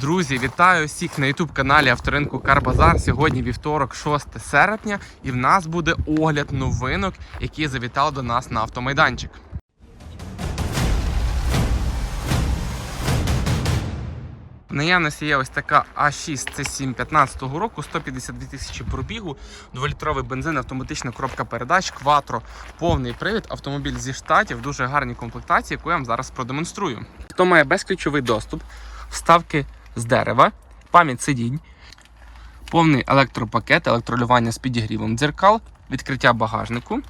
Друзі, вітаю всіх на youtube каналі Авторинку Карбазар. Сьогодні вівторок, 6 серпня, і в нас буде огляд новинок, які завітали до нас на автомайданчик. В наявності є ось така А6 C7 15 року, 152 тисячі пробігу, 2-літровий бензин, автоматична коробка передач, кватро, повний привід, автомобіль зі штатів, дуже гарній комплектації, яку я вам зараз продемонструю. Хто має безключовий доступ, вставки з дерева, пам'ять сидінь, повний електропакет, електролювання з підігрівом дзеркал, відкриття багажнику.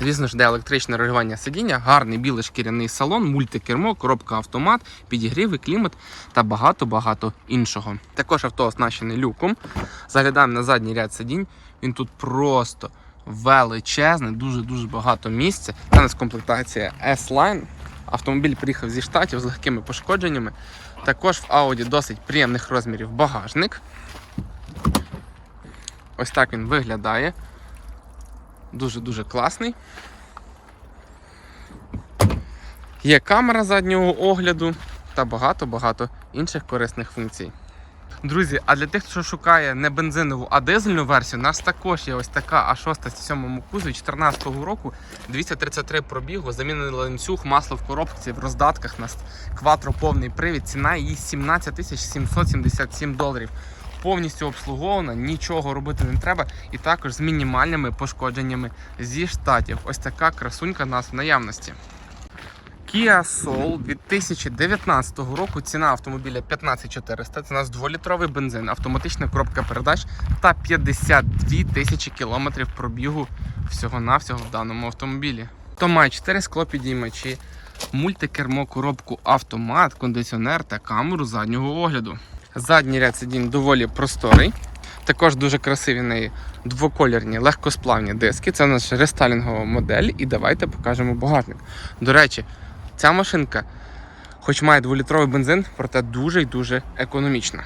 Звісно ж, де електричне регулювання сидіння, гарний білий шкіряний салон, мультикермо, коробка автомат, підігріви, клімат та багато-багато іншого. Також авто оснащене люком. Заглядаємо на задній ряд сидінь. Він тут просто величезний, дуже-дуже багато місця. Це у нас комплектація S-Line. Автомобіль приїхав зі штатів з легкими пошкодженнями. Також в Audi досить приємних розмірів багажник. Ось так він виглядає. Дуже-дуже класний. Є камера заднього огляду та багато-багато інших корисних функцій. Друзі, а для тих, хто шукає не бензинову, а дизельну версію, у нас також є ось така А6 з 7 кузові 2014 року, 233 пробігу, замінений ланцюг, масло в коробці, в роздатках, у нас кватро повний привід, ціна її 17 тисяч 777 доларів. Повністю обслугована, нічого робити не треба, і також з мінімальними пошкодженнями зі штатів. Ось така красунька у нас в наявності. Kia Soul 2019 року. Ціна автомобіля 15400. Це у нас 2-літровий бензин, автоматична коробка передач та 52 тисячі кілометрів пробігу всього-навсього в даному автомобілі. То має 4 склопідіймачі, мультикермо, коробку автомат, кондиціонер та камеру заднього огляду. Задній ряд сидінь доволі просторий. Також дуже красиві неї двоколірні легкосплавні диски. Це наша рестайлінгова модель. І давайте покажемо багажник. До речі, ця машинка, хоч має 2-літровий бензин, проте дуже і дуже економічна.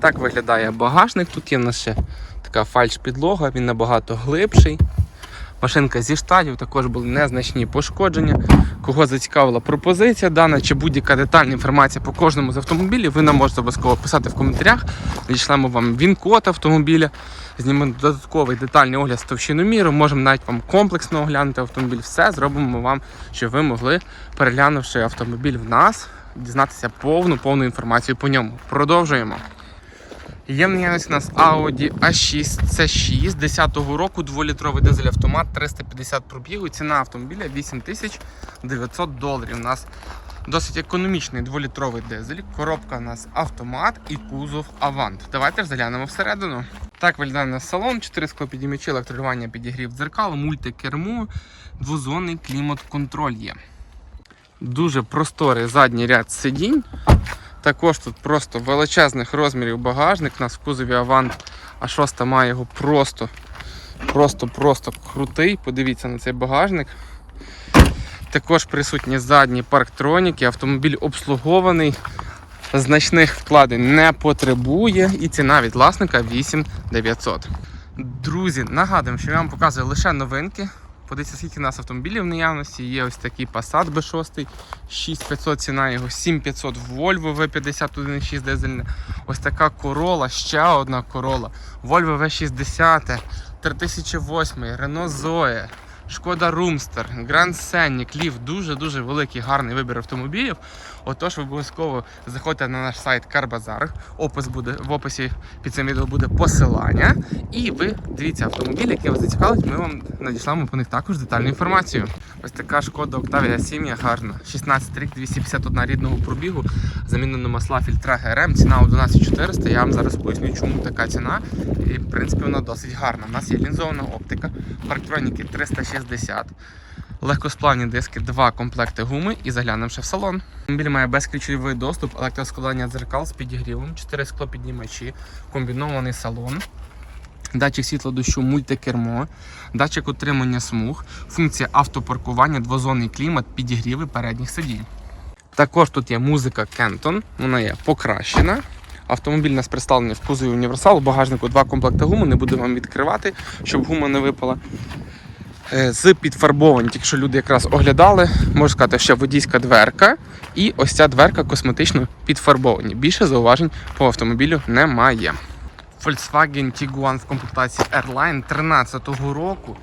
Так виглядає багажник. Тут є в нас ще така фальш-підлога, він набагато глибший. Машинка зі штатів, також були незначні пошкодження. Кого зацікавила пропозиція дана чи будь-яка детальна інформація по кожному з автомобілів, ви нам можете обов'язково писати в коментарях. Надішлемо вам він-код автомобіля, знімемо додатковий детальний огляд з товщиноміру, можемо навіть вам комплексно оглянути автомобіль. Все зробимо вам, щоб ви могли, переглянувши автомобіль в нас, дізнатися повну повну інформацію по ньому. Продовжуємо. Є в у нас Audi A6 C6 10-го року, 2-літровий дизель автомат, 350 пробігу. Ціна автомобіля 8900 доларів. У нас досить економічний 2-літровий дизель. Коробка у нас автомат і кузов Avant. Давайте заглянемо всередину. Так виглядає нас салон, 4 склопідіймачі, електролювання, підігрів дзеркал, мультикермо, двозонний клімат-контроль є. Дуже просторий задній ряд сидінь. Також тут просто величезних розмірів багажник. У нас в кузові Avant А6 має його просто, просто, просто крутий. Подивіться на цей багажник. Також присутні задні парктроніки. Автомобіль обслугований, значних вкладень не потребує. І ціна від власника 8900. Друзі, нагадуємо, що я вам показую лише новинки. Подивіться, скільки у нас автомобілів в наявності. Є ось такий Passat B6, 6500 ціна його, 7500 Volvo V51.6 дизельне. Ось така Corolla, ще одна Corolla. Volvo V60, 3008, Renault Zoe, Шкода Roomster, Grand Scenic, Leaf. Дуже-дуже великий гарний вибір автомобілів. Отож, ви обов'язково заходьте на наш сайт Carбazar. Опис буде в описі під цим відео буде посилання. І ви дивіться автомобілі, які вас зацікавить, ми вам надішлемо по них також детальну інформацію. Ось така шкода Octavia 7 гарна. 16 рік, 251 рідного пробігу. Замінено масла фільтра ГРМ. Ціна 11400. Я вам зараз поясню, чому така ціна. І в принципі вона досить гарна. У нас є лінзована оптика, парктроніки 360. Легкосплавні диски, два комплекти гуми і заглянемо ще в салон. Автомобіль має безключовий доступ, електроскладання дзеркал з підігрівом, 4 склопіднімачі, комбінований салон. Датчик світло дощу, мультикермо, датчик утримання смуг, функція автопаркування, двозонний клімат, підігріви передніх сидінь. Також тут є музика Кентон, вона є покращена. Автомобіль у нас представлений в кузові універсал, у багажнику два комплекти гуми, не буду вам відкривати, щоб гума не випала. Е, з підфарбовані. Тільки що люди якраз оглядали, можу сказати, що водійська дверка і ось ця дверка косметично підфарбовані. Більше зауважень по автомобілю немає. Volkswagen Tiguan в комплектації Airline 13-го року.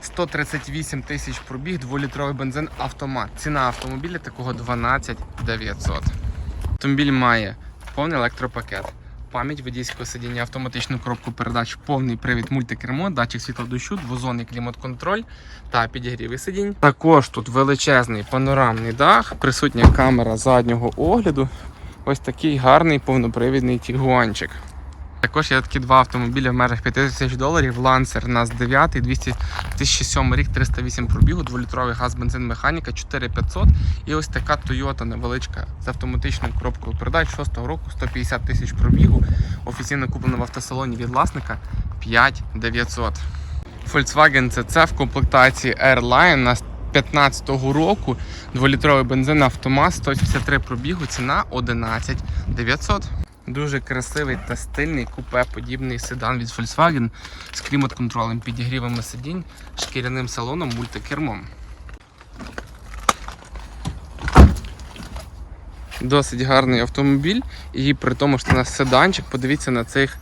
138 тисяч пробіг, 2-літровий бензин автомат. Ціна автомобіля такого 12 900. Автомобіль має повний електропакет, пам'ять водійського сидіння, автоматичну коробку передач, повний привід мультикермо, датчик світлодощу, двозонний клімат-контроль та підігріви сидінь. Також тут величезний панорамний дах, присутня камера заднього огляду. Ось такий гарний повнопривідний тігуанчик. Також є такі два автомобілі в межах 5 тисяч доларів. Lancer NAS 9, 200 2007 рік, 308 пробігу, 2-літровий газ, бензин, механіка, 4500. І ось така Toyota невеличка з автоматичною коробкою передач 6-го року, 150 тисяч пробігу. Офіційно куплена в автосалоні від власника 5900. Volkswagen CC в комплектації Airline на 15-го року, 2-літровий бензин автомат, 183 пробігу, ціна 11 900. Дуже красивий та стильний купе подібний седан від Volkswagen з клімат-контролем, підігрівами сидінь, шкіряним салоном, мультикермом. Досить гарний автомобіль, і при тому, що у нас седанчик, подивіться на, цих,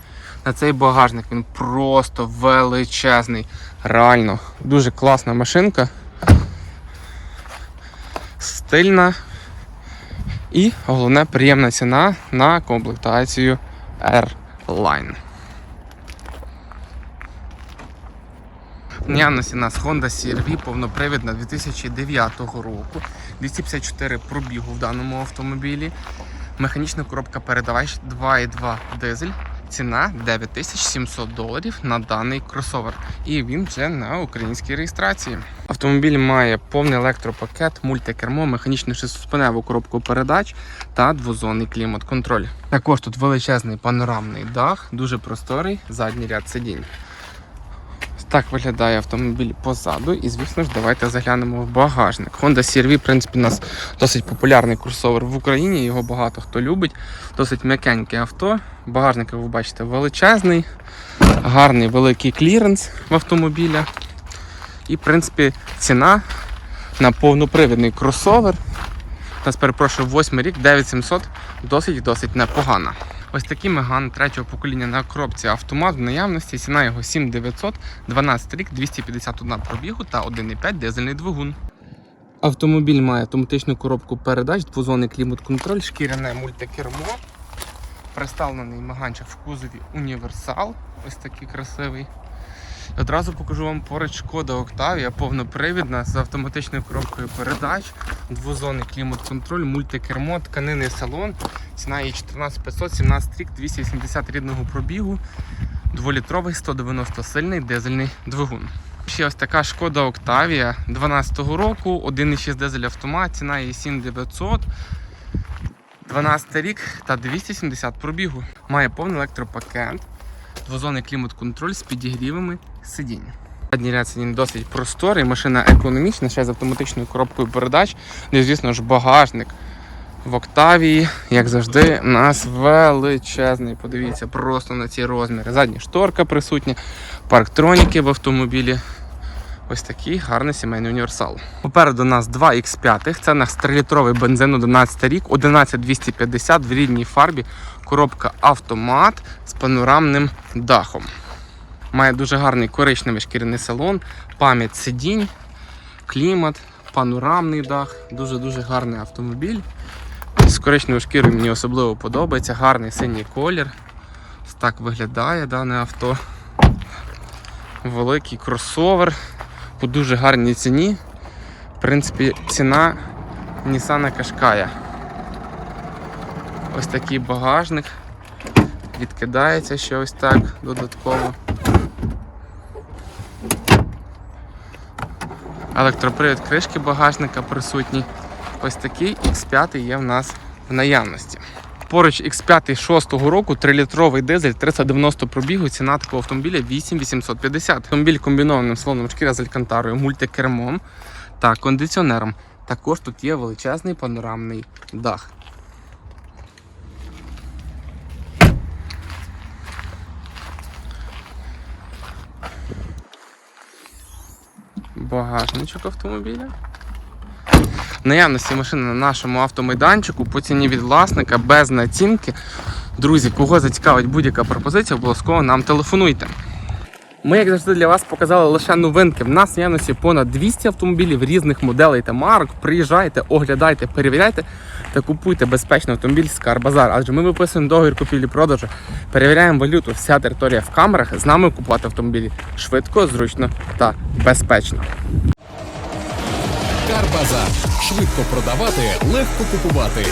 на цей багажник. Він просто величезний. Реально, дуже класна машинка. Стильна, і головне приємна ціна на комплектацію Airline. Наявності у нас Honda CR-V повнопривідна 2009 року. 254 пробігу в даному автомобілі. Механічна коробка передач 2.2 дизель. Ціна 9700 доларів на даний кросовер. І він вже на українській реєстрації. Автомобіль має повний електропакет, мультикермо, механічну шестиспиневу коробку передач та двозонний клімат-контроль. Також тут величезний панорамний дах, дуже просторий задній ряд сидінь. Так виглядає автомобіль позаду, і звісно ж, давайте заглянемо в багажник. Honda CR-V, в принципі, у нас досить популярний курсовер в Україні, його багато хто любить. Досить м'якеньке авто. Багажник, як ви бачите, величезний, гарний великий кліренс в автомобіля. І, в принципі, ціна на повнопривідний кросовер. Нас перепрошую, 8 рік, 9700, досить досить непогана. Ось такий меган третього покоління на коробці автомат в наявності. Ціна його 7900, 12 рік, 251 пробігу та 1,5 дизельний двигун. Автомобіль має автоматичну коробку передач, двозонний клімат-контроль, шкіряне мультикермо. Представлений маганчик в кузові універсал. Ось такий красивий. Одразу покажу вам поруч шкода Octavia, повнопривідна з автоматичною коробкою передач, двозонний клімат-контроль, мультикермо, тканинний салон. Ціна її 14500, 17 рік, 280 рідного пробігу, дволітровий 190 сильний дизельний двигун. Ще ось така шкода Octavia 12-го року, 1,6 дизель автомат, ціна її 7900. 12 рік та 270 пробігу. Має повний електропакет, двозонний клімат-контроль з підігрівами сидінь. Задній ряд сидінь досить просторий, машина економічна, ще з автоматичною коробкою передач. І, звісно ж, багажник в Октавії, як завжди, у нас величезний. Подивіться, просто на ці розміри. Задня шторка присутня, парктроніки в автомобілі. Ось такий гарний сімейний універсал. Попереду у нас два X5. Це наш 3-літровий бензин 11 рік, 11250 в рідній фарбі. Коробка автомат з панорамним дахом. Має дуже гарний коричневий шкіряний салон, пам'ять сидінь, клімат, панорамний дах. Дуже-дуже гарний автомобіль. З коричневою шкірою мені особливо подобається. Гарний синій колір. Так виглядає дане авто. Великий кросовер по дуже гарній ціні. В принципі, ціна Nissan Qashqai. Ось такий багажник. Відкидається ще ось так додатково. Електропривід кришки багажника присутній. Ось такий X5 є в нас в наявності. Поруч X5 6-го року 3-літровий дизель 390 пробігу, ціна такого автомобіля 8850. Автомобіль комбінованим салоном шкіра з алькантарою, мультикермом та кондиціонером. Також тут є величезний панорамний дах. Багажничок автомобіля. Наявності машини на нашому автомайданчику по ціні від власника без націнки. Друзі, кого зацікавить будь-яка пропозиція, обов'язково нам телефонуйте. Ми, як завжди, для вас показали лише новинки. В нас в наявності понад 200 автомобілів різних моделей та марок. Приїжджайте, оглядайте, перевіряйте та купуйте безпечний автомобіль з Карбазар. Адже ми виписуємо договір купівлі-продажу, перевіряємо валюту, вся територія в камерах. З нами купувати автомобілі швидко, зручно та безпечно. Карбазар. Швидко продавати, легко купувати.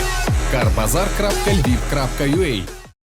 Карбазар.львів.ua